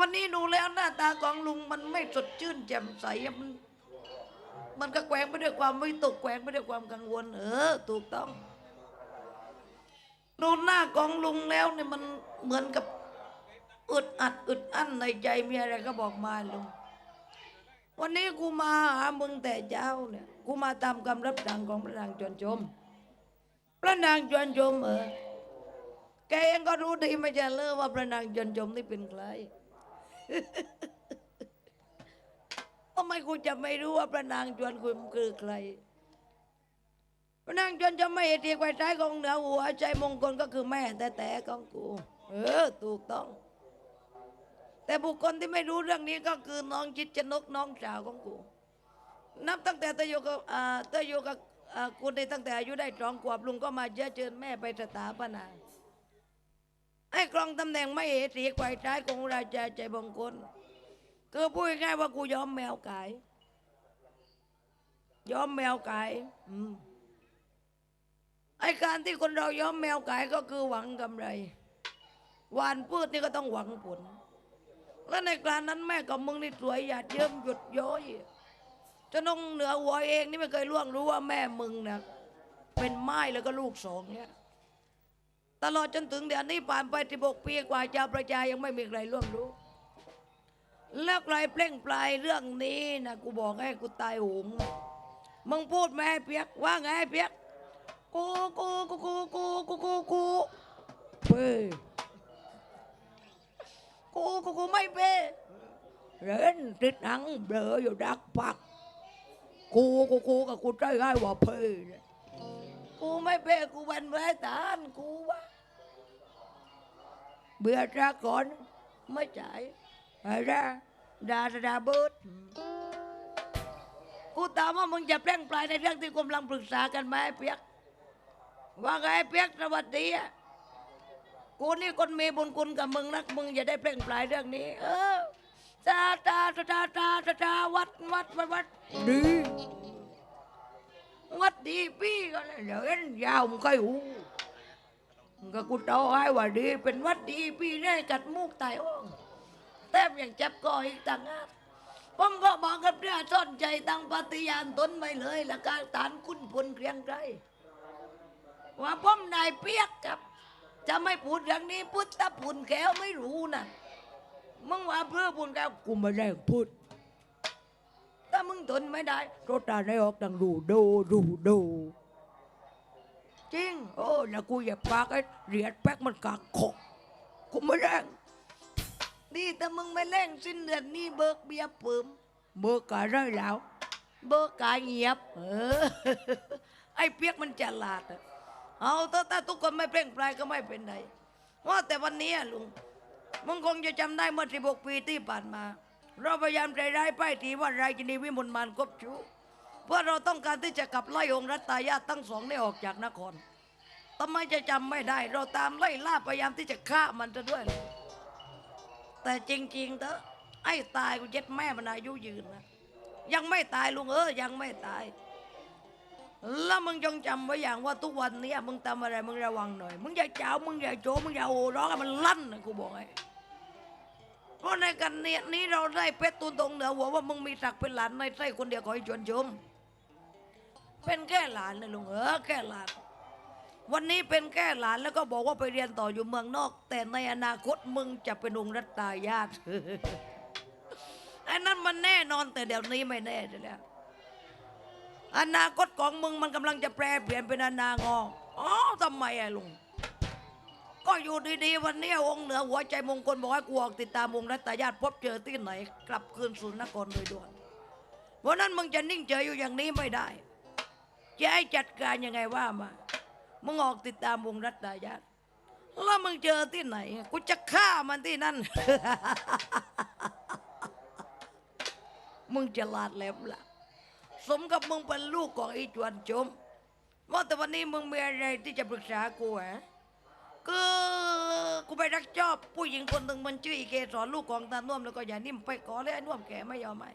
วันนี้ดูแล้วหน้าตาของลุงมันไม่สดชื่นแจ่มใสมันมันก็แกว่งไปด้วยความไม่ตกแกว่งไปด้วยความกังวล เออ ถูกต้อง ดูหน้าของลุงแล้วเนี่ยมันเหมือนกับอึดอัดอึดอั้นในใจมีอะไรก็บอกมาลุงวันนี้กูมาหามึงแต่เจ้าเนี่ยกูมาตามคำรับสั่งของพระนางจวนชม พระนางจวนชมเออแกเองก็รู้ดีไม่ใช่เลยว่าพระนางจวนชมนี่เป็นใคร ทำไมกูจะไม่รู้ว่าพระนางจวนคุณคือใคร พระนางจวนจะไม่เอตีไกวใจของเหนือหัวใจมงคลก็คือแม่แต่แต่ของกู เออ ถูกต้อง แต่บุคคลที่ไม่รู้เรื่องนี้ก็คือน้องจิตชนกน้องสาวของกู นับตั้งแต่เตยอยู่กับเตยอยู่กับอ่ากูได้ตั้งแต่อายุได้สองขวบลุงก็มาเยอะเชิญแม่ไปสถาปนา ให้ครองตำแหน่งไม่เอตีไกวใจของราชาใจมงคลคือพูดง่ายว่ากูยอมแมวไก่ยอมแมวไก่ไอการที่คนเรายอมแมวไก่ก็คือหวังกำไรหวานพืชนี่ก็ต้องหวังผล แล้วในการนั้นแม่กับมึงนี่สวยหยาดเยิ้มหยุดย้อยจะนงเหนือหัวเองนี่ไม่เคยล่วงรู้ว่าแม่มึงนี่ยเป็นไม้แล้วก็ลูกสองเนี่ย ตลอดจนถึงเดี๋ยวนี้ผ่านไปสิบกปีกว่าจ้าประชายังไม่มีใครล่วงรู้ แล้วใครเปล่งปลายเรื่องนี้นะกูบอกให้กูตายโหงมึงพูดแม่เปียกว่าไงเปียกกูกูกูกูกูกูกูกูเป้กูกูกูไม่เป้เรนติดหนังเบลออยู่ดักปัก กูกูกูกับกูใจง่ายว่าเป้เนี่กูไม่เป้กูเป็นแม่ตานกูวะ เบื่อจาก่อนไม่จ่ายไอ้ดาดาดาเบิดกูถามว่ามึงจะแปลงปลายในเรื่องที่กำลังปรึกษากันไหมไอ้เปียก ว่าไงไอ้เปียกสวัสดีอะกูนี่คนมีบุญคุณกับมึงนักมึงอย่าได้แปลงปลายเรื่องนี้ เออตาตาตาตาตาตาตาวัดวัดวัดวัดดีวัดดีพี่ก็เลยเดี๋ยวเอ็นยาวมึงเคยหู ก็กูเตาให้ว่าดี เป็นวัดดีพี่เนี่ยกัดมูกตายอ้งแต้มอย่างจับก่ออีกต่างหากผมก็บอกกับเรือซ่อนใจตั้งปฏิญาณตนไปเลย และการฐานคุณพลเกรียงไกรว่าผมนายเปียกกับ จะไม่พูดอย่างนี้พุทธพุนแก้วไม่รู้นะมึงว่าเพื่อพุนแก้วกูไม่ได้พูดถ้ามึงทนไม่ได้รถตาได้ออกดังรูโดรูโด จริง โอ้แล้วกูอย่าปากไอ้เหรียญแป๊กมันกากขกกูไม่ได้นี่แต่มึงไม่เล่งสิ้นเดือนนี่เบิกเบียร์เปิมเบิกกะไรแล้ว เบิกกะเงียบ เออ ไอ้เปียกมันฉลาดอะเอาถ้าถ้าทุกคนไม่เปล่งปลายก็ไม่เป็นไรว่าแต่วันนี้อะลุงมึงคงจะจำได้เมื่อสิบกปีที่ผ่านมา เราพยายามใจร้ายป้ายทีว่า ราชินีวิมลมานกบชู เพื่อเราต้องการที่จะขับไล่องค์รัตตายาติทั้งสองได้ออกจากนครทำไมจะจำไม่ได้ เราตามไล่ล่าพยายามที่จะฆ่ามันจะด้วย แต่จริงๆเถอะไอ้ตายกูเจ็ดแม่มันอายุยืนนะยังไม่ตายลุงเออยังไม่ตาย แล้วมึงจงจำไว้อย่างว่าทุกวันนี้มึงทำอะไรมึงระวังหน่อย มึงอย่าเจ้ามึงอย่าโจมึงอย่าโอร้องให้มันลั่นนะกูบอกให้เพราะในกันเนี่ยนี้เราได้เพชรตุนตรงเหนือหัวว่ามึงมีศักดิ์เป็นหลานในไส้คนเดียวขอให้ชวนชม เป็นแค่หลานนะลุงเออแค่หลาน วันนี้เป็นแค่หลานแล้วก็บอกว่าไปเรียนต่ออยู่เมืองนอก แต่ในอนาคตมึงจะเป็นองค์รัตตายาตไอ้นั่นมันแน่นอนแต่เดี๋ยวนี้ไม่แน่แล้วอนาคตของมึงมันกำลังจะแปรเปลี่ยนเป็นอนางออ๋อทำไมอะลุงก็อยู่ดีๆวันนี้องค์เหนือหัวใจมงคลบอกให้กูออกติดตามองค์รัตตายาตพบเจอที่ไหน กลับคืนสู่นครโดยด่วนเพราะนั้นมึงจะนิ่งเฉยอยู่อย่างนี้ไม่ได้ จะให้จัดการยังไงว่ามา มึงออกติดตามวงรัตดายาตแล้วมึงเจอที่ไหน กูจะฆ่ามันที่นั่น มึงจะลาดแหลมละสมกับมึงเป็นลูกของไอ้จวนจมว่าแต่วันนี้มึงมีอะไรที่จะปรึกษากูฮะคือกูไปรักชอบผู้หญิงคนหนึ่งมันชื่ออีเกสอนลูกของตาน่วมแล้วก็อย่านิ่มไปขอแล้วไอ้น่วมแกไม่ยอมให้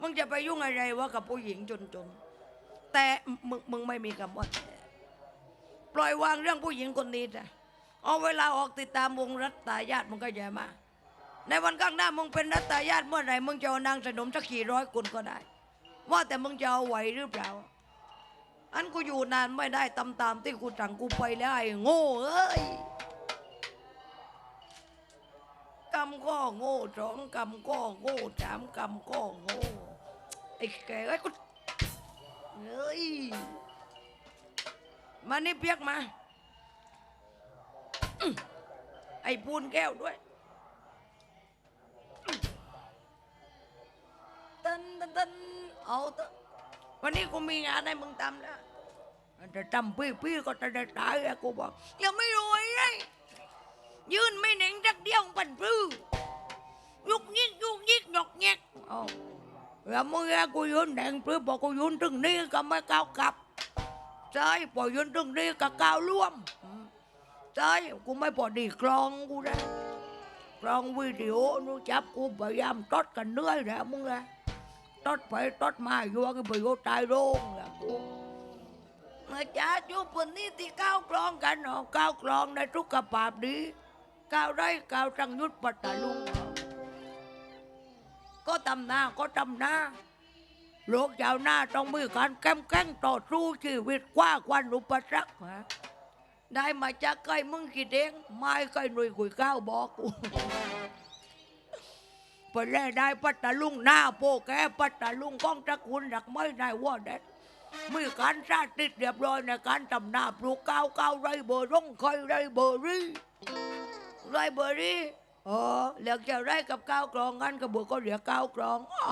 มึงจะไปยุ่งอะไรวะกับผู้หญิงจนๆ แต่มึงมึงไม่มีคำว่าแต่ปล่อยวางเรื่องผู้หญิงคนนี้จ้ะเอาเวลาออกติดตามวงรัตตายาติมันก็อย่ามา ในวันข้างหน้ามึงเป็นรัตตายาติเมื่อไหร่มึงจะเอานางสนมสักกี่ร้อยคนก็ได้ ว่าแต่มึงจะเอาไหวหรือเปล่า อันกูอยู่นานไม่ได้ตามตามที่กูสั่งกูไปแล้วไอ้โง่เอ้ยกำก็โง่สองกำก็โง่สามกำก็โง่ไอ้แกไอ้กู เฮ้ย มานี่เปียกมา ไอ้ปูนแก้วด้วยตันตันตันเอาเถอะวันนี้กูมีงานให้มึงทำแล้วจะทำพี่พี่ก็จะได้ตายอะกูบอกยังไม่รวยเลยยืนไม่เหน่งจักเดียวปันพื้ยุกยิกยุกยิกหยอกแยกเอา แล้วเมื่อกูยืนแดงเพื่อบอกกูยืนตรงนี้ก็ไม่ก้าวกลับใช่พอยืนตรงนี้ก็ก้าวล่วมใช่กูไม่พอดีกรองกูนะกรองวิดีโอนู้จับกูพยายามตดกันเนื่อยแล้วมึงนะตดไปตดมาอยู่ว่ากูไปโยตายโรงแล้วกูมาจ้าจูปนนี่ที่ก้าวกรองกันเนาะก้าวกรองในทุกกระปาบดีก้าวได้ก้าวจังยุดปัตตาลุง đi thì cao con cả nó cao con đây trúc cà bạp đi cao đây cao trăng nhút bật ta luôn có tầm na có tầm na lúc chào na trong mi can kem canh ต่อสู้ชีวิตกว่าควันอุปสรรคได้มาจากใครมึงกี่เด้งไม่ใครหนุ่ยคุยก้าวบอกกูไปแล่ได้ปัตตาลุงหน้าโปแกปัตตาลุงก้องตระกูลดักไม่ได้ว่าเด็ดมีการสาธิเรียบร้อยในการทำนาปลูกข้าวข้าวไรเบอร์ร่องคอยไรเบอร์รี่ไรเบอร์รี่ เออเรียกจะไรกับข้าวกรองงั้นก็บอกก็เรียกข้าวกรองอ้อ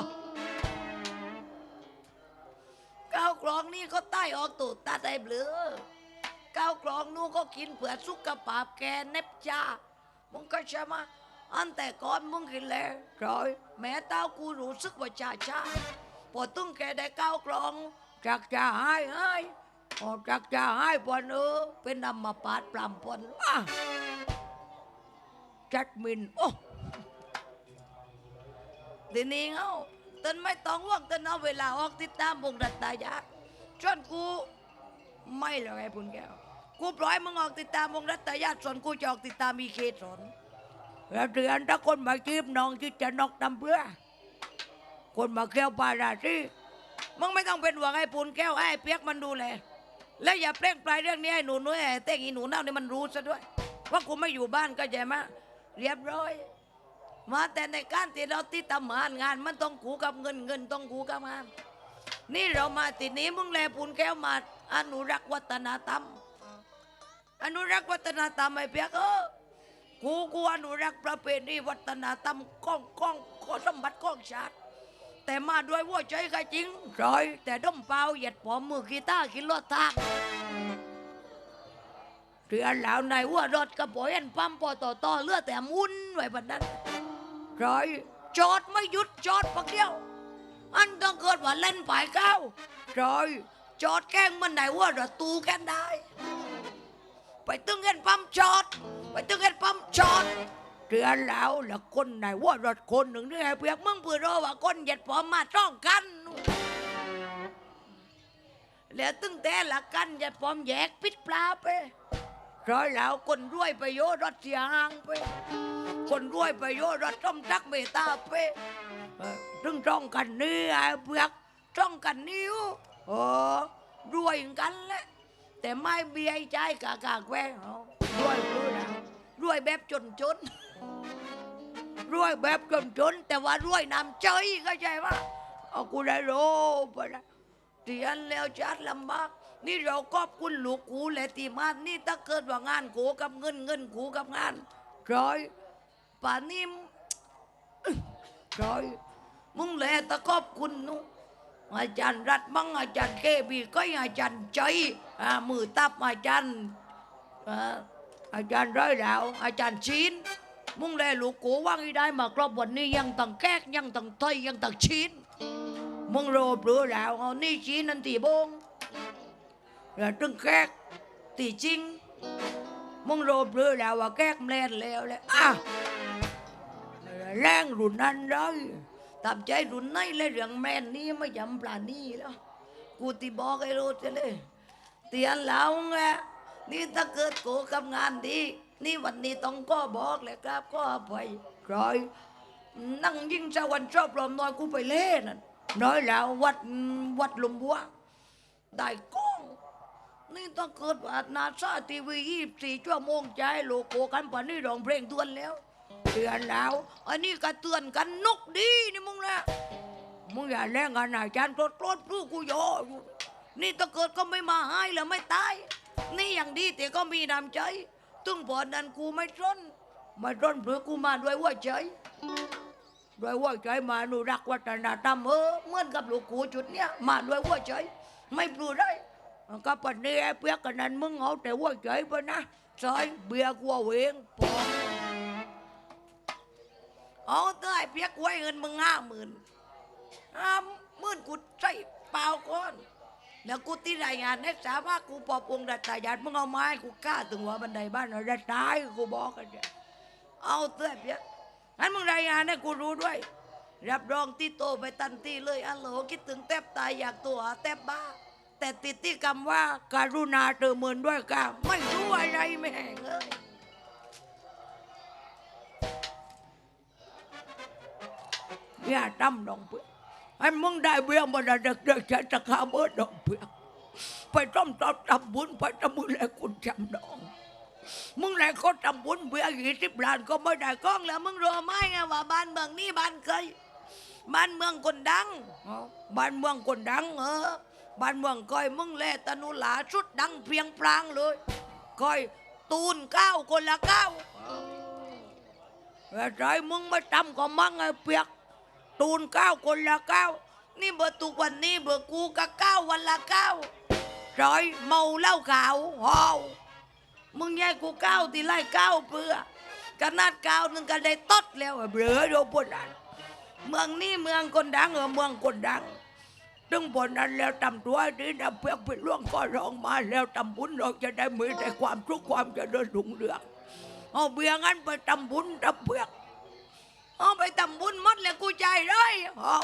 ข้าวกรองนี่ก็ใต้ออกตูดตาได้เบลอข้าวกรองนู่นก็กินเผื่อสุขภาพแกเน็บจ้ามึงก็ใช่ไหม anh แต่ก่อนมึงกินแล้ว rồi mẹ tao กูรู้สึกว่าชาชาพอตึงแกได้ก้าวกลองจากจะหายหายพอจากจะหายปอนเออเป็นนำมาปาดปลำปอนอะ จัดมินโอ้ทีนี้เงาตันไม่ต้องว่างตันเอาเวลาออกติดตามวงรัตตายาชวนกูไม่เลยไอ้ปุ่นแก้ว กูปล่อยมึงออกติดตามวงรัตตายาส่วนกูจะออกติดตามมีเคสนแล้วเดือนถ้าคนมาจีบน้องที่จะนอกตำเพื่อ คนมาแก้วปลาราซีมึงไม่ต้องเป็นห่วงไอ้ปูนแก้วไอ้เปียกมันดูแลแล้วอย่าเปล่งปลายเรื่องนี้ให้หนูนุ้ยไอ้เต้งอีหนูเน่านี่มันรู้ซะด้วย ว่ากูไม่อยู่บ้านก็ใจมะ เรียบร้อย มาแต่ในการที่เราที่ทำงานงาน มันต้องกูกับเงินเงินต้องกูกับงาน นี่เรามาติดนี้มึงแลปูนแก้วมาอนุรักษ์วัฒนธรรม อนุรักษ์วัฒนธรรมไอ้เปียกเออกูกูอนุรักษ์ประเพณีวัฒนธรรมก้องก้องข้อสมบัติก้องชาติแต่มาด้วยว่าใจก็จริงร้อยแต่ด้มเปล่าเหยียดปอมมือกีตาร์กินรถทาง เรือเหล่าในว่ารถกระป๋อยอันปั๊มปอต่อต่อเลือดแต่มุนไว้บัดนั้นร้อยจอดไม่หยุดจอดปักเดียว อันต้องเกิดว่าเล่นป่ายเก้าร้อยจอดแกล้งมันไหนว่ารถตูแกันได้ ไปตึงเงินปั๊มจอด ไปตึงเงินปั๊มจอดเรือแล้วแล้วคนไหนว่ารถคนหนึ่งนี่ไงเพียกมึงเพื่อรอว่าคนเหยียดพอมาจ้องกันแล้วตึงแต่ละกันเหยียดพอมแยกปิดปลาไป ร้อยแล้วคนรวยไปโยรถเสียหางไป คนรวยไปโยรถต้มจักเมตตาไปเออตึงจ้องกันนี่ไอ้เพียกจ้องกันนิ้วเออรวยกันแหละแต่ไม่เบียใจกากากแว่เอารวยรู้นะรวยแบบจนจนรวยแบบจนจนแต่ว่ารวยนำใจเข้าใจปะเอากูได้โลไปนะเตียนแล้วจัดลำบาก นี่เรากอบคุณหลูกกูและตีมานี่ถ้าเกิดว่างานกูกับเงินเงินกูกับงานร้อยป่านนี้ร้อยมึงแหละตะกอบคุณนุอาจารย์รัฐมังอาจารย์เกบีก็อาจารย์ใจอ่ามือตับอาจารย์อาจารย์ร้อยดาวอาจารย์ชีนมึงแลลูกกูว่างได้มากรอบวันนี้ยังตังแก๊กยังตั้งต้อยยังตังชีนมึงโรบหรือแล้วเอานี่ชีนนั่นตีบง แล้วตึงแก๊กตีจริง มึงโรบหรือแล้วว่าแก๊กแมลนแล้วเลยอะแรงรุนนั้นเลยตามใจรุ่นไหนเลยเรื่องแม่นนี่ไม่ยำปลานี่แล้ว กูตีบอกไอ้รู้จะเลยเตียนแล้วไงนี่ถ้าเกิดกูกับงานดี นี่วันนี้ต้องก็บอกเลยครับก็ไปรอยนั่งยิ่งสวรรค์ชอบรอมน้อยกูไปเล่นน่ะน้อยแล้ววัดวัดหลุมบัวได้กล้อ นี่ต้องเกิดว่านาซาทีวียี่สี่ชั่วโมงใจโลโก้กันป่านนี้ร้องเพลงเตือนแล้วเตือนแล้ว อันนี้ก็เตือนกันนกดีนี่มึงนะมึงอย่าแรงกันนะอาจารย์โกรธโกรธพลูกกูยออยู่นี่ถ้าเกิดก็ไม่มาให้แล้วไม่ตาย นี่อย่างดีแต่ก็มีน้ำใจตึงพอนั้นกูไม่ร้นไม่ร้นเพื่อกูมาด้วยว่าใจด้วยว่าใจมาหนูรักวัฒนธรรมเออเหมือนกับลูกกูจุดเนี้ยมาด้วยว่าใจไม่ปลูได้ ก็ปันนี้ไอ้เปียกกันนั้นมึงเอาแต่ว่าใจไปนะซอยเบียร์กูเอาเองพอเอาเต้ไอ้เปียกไว้เงินมึงห้าหมื่นห้าหมื่นกูใส่เปล่าก่อนแล้วกูที่รายงานให้สามารถกูปอบองค์ดัตตายาดมึงเอาไม้กูกล้าถึงหัวบันไดบ้านเราได้ตายกูบอกกันเนี่ยเอาเต้ไอ้เปียกงั้นมึงรายงานให้กูรู้ด้วยรับรองที่โตไปตันทีเลยอัลโหลคิดถึงแทบตายอยากตัวแทบบ้า แต่ติดที่คำว่าการุณาเติมเมินด้วยกันไม่รู้อะไรไม่แห้งเลยอย่าทำดองเพื่อนไอ้มึงได้เบี้ยมาได้เด็กเด็กจะจะขาเบิดดองเพื่อนไปต้มตอบทำบุญไปทำบุญแล้วคุณจำดอง มึงไหนเขาทำบุญเบี้ยยี่สิบล้านก็ไม่ได้ก้องแล้วมึงรู้ไหมไงว่าบ้านเมืองนี่บ้านเคยบ้านเมืองคนดังบ้านเมืองคนดังเออ บ้านเมืองก้อยมึงแลตะนุหลาชุดดังเพียงปรางเลยก้อยตูนเก้าคนละเก้าแต่ใจมึงไม่ทำก็มั่งไอ้เปียก ตูนเก้าคนละเก้านี่เบอร์ตุกวันนี้เบอร์กูก็เก้าวันละเก้าร้อยเมาเหล้าขาวหาวมึงแย่กูเก้าที่ไล่เก้าเพื่อกระนาดเก้าหนึ่งก็ได้ตดแล้วเบื่อโดนปนอันเมืองนี้เมืองคนดังเออเมืองคนดัง ตึงบนนั้นแล้วทำตัวดีนะเพื่อเป็นล่วงก็ร้องมาแล้วทำบุญเราจะได้มีแต่ความทุกข์ความจะเดินรุ่งเรืองเอาเบียงั้นไปทำบุญทำเพื่อเอาไปทำบุญหมดแล้วกูใจได้เอา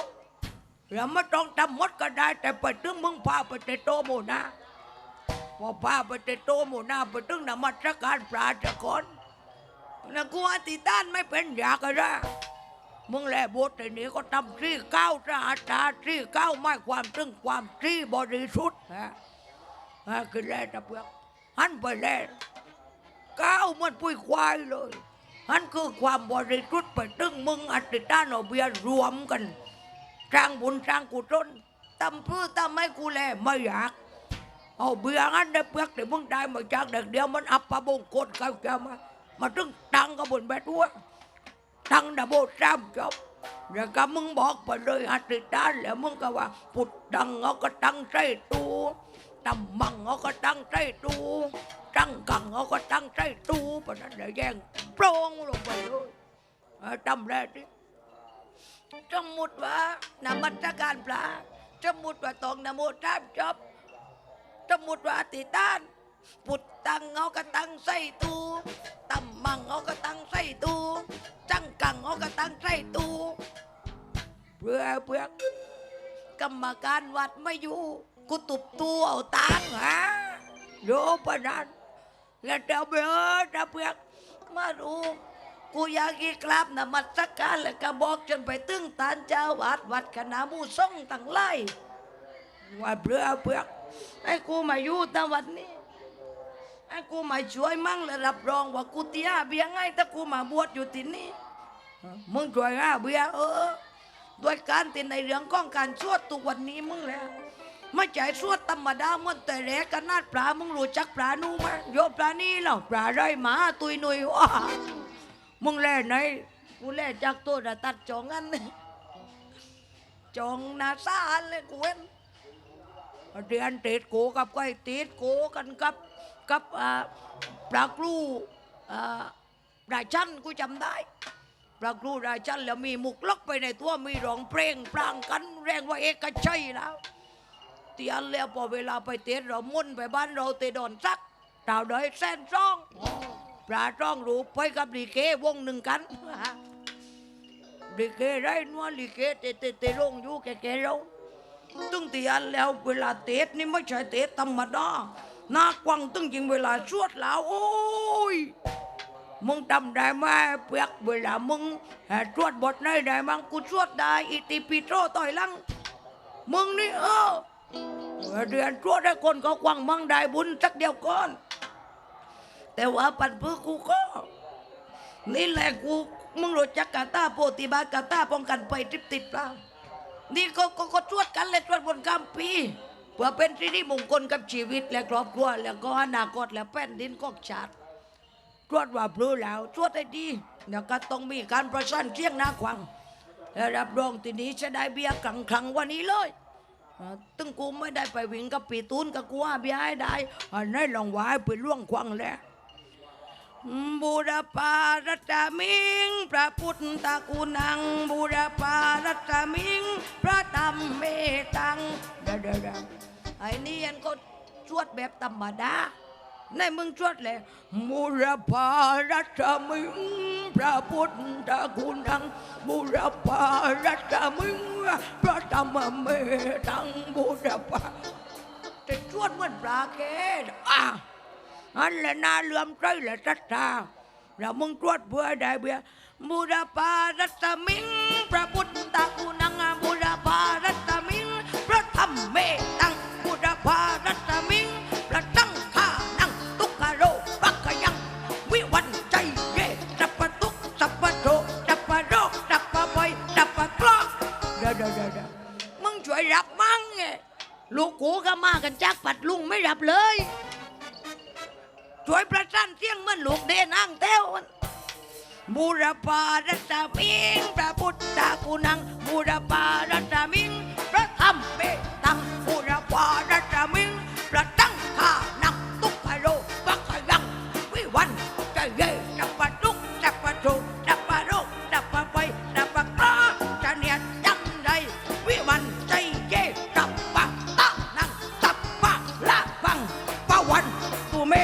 แล้วไม่ต้องทำมดก็ได้ แต่ไปถึงมึงพาไปเตโตโมนาพอพาไปเตโตโมนาไปถึงนมัสการปลาจะก่อนแล้วกูอธิษฐานไม่เป็นอยากอะไร มึงแหละบทไอ้นี้ก็ทำที่เก้าสะอาดตาที่เก้าไม่ความตึงความที่บริสุทธิ์ฮะฮะคือแล่ตะเพือกหันไปแล่เก้ามันปุ้ยควายเลยหันคือความบริสุทธิ์ไปตึงมึงอธิษฐานเอเบียร์รวมกันสร้างบุญสร้างกุศลทำเพื่อทำให้กูแลไม่อยากเอาเบียงั้นได้เพือกแต่มึงได้มาจากเด็กเดียวมันอับปะบงกฎเขาแกมามาตึงตังกับบนแบดวัว ทั้งดับโบสามจบแล้วก็มึงบอกไปเลยอธิษฐานแล้วมึงก็ว่าพุทธังเอาก็ตั้งใจตูตำมังเอาก็ตั้งใจตูตั้งกังเอาก็ตั้งใจตูปะนั้นเดี๋ยวแย่งโปร่งลงไปเลยเอาจำได้ดิสมมุติว่านมัสการพระสมมุติว่าตองนโมสามจบสมมุติว่าอธิษฐานพุท ธังเอาก็ตั้งใส่ตูตำมังเอาก็ตั้งใส่ตูจังกังเอาก็ตั้งใส่ตูเพื่อเพื่อกรรมการวัดไม่อยู่กูตุบตูเอาตังฮะโยปนันแล้วเดี๋ยวเบื่อเดี๋ยวเพื่อกมาดูกูอยากกีกราบนะมัสการแล้วก็บอกจนไปตึงตานเจ้าวัดวัดคณะมูส่งตั้งไล่ว่าเบื่อเพื่อกให้กูมาอยู่แตงวันนี้ ไอ้กูมาช่วยมั่งและรับรองว่ากูเตียเบียง่ายถ้ากูมาบวชอยู่ที่นี่มึงช่วยอาเบียเออด้วยการติในเรื่องของการสวดตุกวันนี้มึงแล้วไม่ใช่สวดธรรมดามันแต่แรกกันนาดปลามึงรู้จักปลานูไหมโยปลานี่เหรอปลาไรหมาตุยนุยว้ามึงแล่ไหนกูแล่จากตัวน่ะตัดจองอันนี่จองนาซาอันเลยกูเว้นเรียนติดโกกับก้อยติดโกกันกับ กับปลากรูอ่าราชันกูจำได้ปลากรูราชันแล้วมีมุกล็อกไปในตัวมีร้องเพลงปรางกันแรงว่าเอกชัยแล้วเตียนแล้วพอเวลาไปเตะเรามุ่นไปบ้านเราเตะโดนซักดาวเดยแสนซ่องปลาจ้องรูปไปกับลีเกวงหนึ่งกันลีเกไรนัวลีเกเตเตเตลงอยู่แกแก่เราตึงเตียนแล้วเวลาเตะนี่ไม่ใช่เตะธรรมดา หน้ากว้างตึงจริงเวลาสวดแล้วโอ้ยมึงทำได้ไหมเปียกเวลามึงเอ่อตรวจบทไหนได้มั้งกูตรวจได้อิติปิโตต่อยลังมึงนี่เออเดือนตรวจได้คนก็กวังมั่งได้บุญสักเดียวก่อนแต่ว่าปันพื้กูก็นี่แหละกูมึงรู้จักกาตาโปฏิบัติกาตาป้องกันไปติดติดเปล่านี่ก็ก็ก็ตรวจกันเลยตรวจบนกำปี เพื่อเป็นสิริมงคลกับชีวิตและครอบครัว แล้วก็อนาคตและแผ่นดินก็ชาติตรวจว่าพลูแล้วตรวจได้ดีแล้วก็ต้องมีการประชันเที่ยงนาควังและรับรองทีนี้จะได้เบียร์ครั้งครั้งวันนี้เลยตึงกูไม่ได้ไปวิ่งกับปีตูนกับกูว่าเบียร์ให้ได้อันนี้ลองไว้ไปล่วงควังแล้วบูรพารัตมิง พระพุทธกุนังบูรพารัตมิง พระธรรมเมตัง ยวเดี๋ยวเดี๋ยวไอ้นี่ยันก็ชวดแบบธรรมดาในมึงชวดเลยบูรพารัตมิงพระพุทธกุนังบูรพารัตมิงพระธรรมเมตังบูรพาจะชวดเหมือนปลาเกศอะอันแหละนาเลื่อมใจแหละรัตตาเรามึงตรวจเพื่อได้เบียบูรพารัตมิงพระพุทธกุณั เมตังบูรพารัตมิงพระตังข้านังตุกขโรปักขยัง วิวันใจเย่สัพพทุกข์สัพพโทสัพพโรคสัพพภัยสัพพเคราะห์เดี๋ยวเดี๋ยวเดี๋ยวเดี๋ยวมึงช่วยรับมั่งไงลูกกูก็มากันจากปัดลุงไม่รับเลยช่วยประชันเสียงเหมือนลูกเดนางเต้วบูรพารัตมิงพระพุทธกุนังบูรพารัตมิงพระธรรมเมตังบู รพารัตมิงพระตั้งข้านักตุกขโรปักขยังวิวันใจเย่จับปะทุกจับปะทุกจับปะโรคจับปะไปจับปะกลาจะเนียนจังใดวิวันใจเย่จับปะตะนังจับปะละฟังปะวันตูเม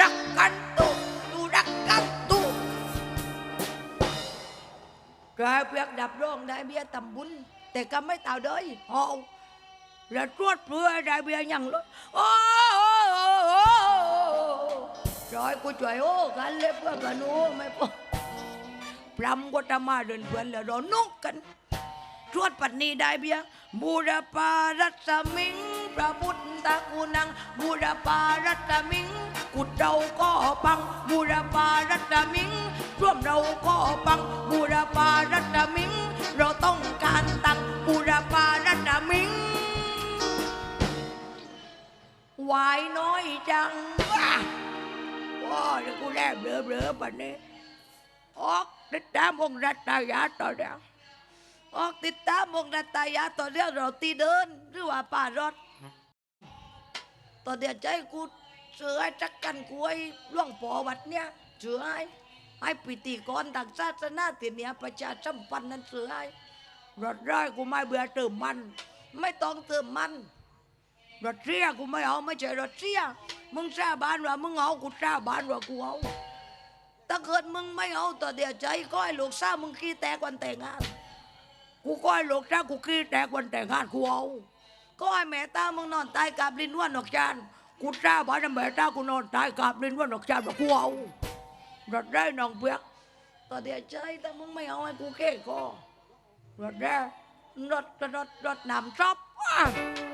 รักกันตุตูรักกันตุกายเปียกดับร้องได้เบี้ยตำบุญแต่ก็ไม่เต่าเด้ยเอา แล้วตรวจเพื่อได้เบียยังเลยโอ้จอยกูช่วยโอ้กันเลยเพื่อนกันโอ้ไม่พอพรำก็จะมาเดินเพื่อนแล้วเรานุกกันตรวจปัตนีได้เบียบูรพารัตมิงพระพุทธกุนังบูรพารัตมิงกุดเราก็ปังบูรพารัตมิงร่วมเราก็ปังบูรพารัตมิงเราต้องการตัง วายน้อยจังว้าว้าเดี๋ยวกูแลบเบลอเบลอปันนี้ ออกติดตามองรัตยาต่อเดียวออกติดตามองรัตยาต่อเรื่องเราตีเดินหรือว่าป่ารถตอเดียวใจกูเสือให้จักกันกูไอ้ล่วงปอวัดเนี่ยเสือให้ให้พิธีกรทางศาสนาติเนี่ยประชาสัมพันธ์นั้นเสือให้รถร้อยกูไม่เบื่อเติมมัน ไม่ต้องเติมมัน รถเสียกูไม่เอาไม่ใช่รถเสียมึงสาบ้านว่ามึงเอากูสาบ้านว่ากูเอาถ้าเกิดมึงไม่เอาต่อเดียวใจก็ให้ลูกสามึงขี้แตกวันแต่งงานกูก็ให้ลูกจ้ากูขี้แตกวันแต่งงานกูเอาก็ให้แม่ตามึงนอนตายกับลินวันดอกจานกูจ้าบ้านแม่ตากูนอนตายกับลินวันดอกจานบอกกูเอารถได้น้องเปียกต่อเดียวใจแต่มึงไม่เอาให้กูเก้ก็รถได้รถรถรถนำซับว้าปล่อยน้องเปียกไปจอยราวให้กูเก้ก็มาใช่เกิดผมจับรถเราจอดนั่งใจจอดนั่งใจก็ไอ้ติดโปอะ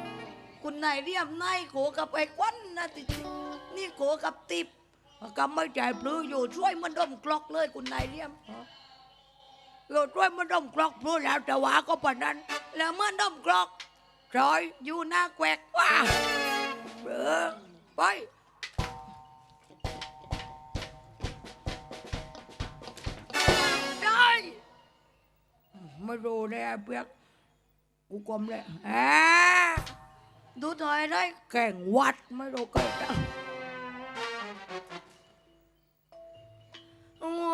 คุณนายเรียมนายโขกับไอ้ควันนะตินี่โขกับติบกำไม่ใจปลื้ออยู่ช่วยมันดมกลอกเลยคุณนายเรียมเราช่วยมันดมกรอกพรู้แล้วแต่ว่าก็ปนนั้น แล้วเมื่อดมกรอกจอยอยู่หน้าแกวกว้าเออไปได้ไม่รู้แน่เปียกกูกลมเลยแหม ดูหน่อยได้แก่งวัดไม่รู้เกิด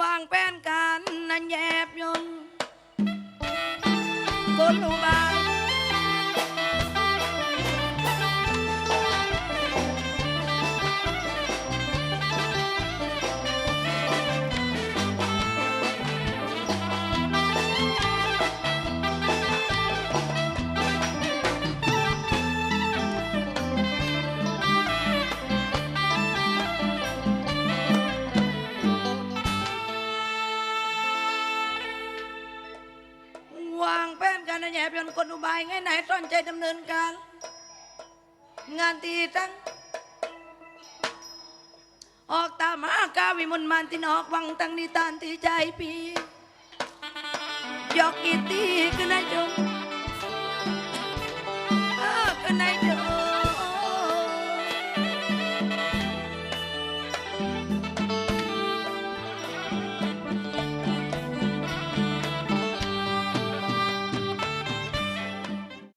วางแป้นกันนั่นแยบยนคนอุบา ให้นายไหนต้นใจดำเนินการ งานตีตั้ง ออกตามหากาวิมลมันที่นอกวังตั้งนิทานที่ใจปียอกอีตีกันในจงเออก็นใน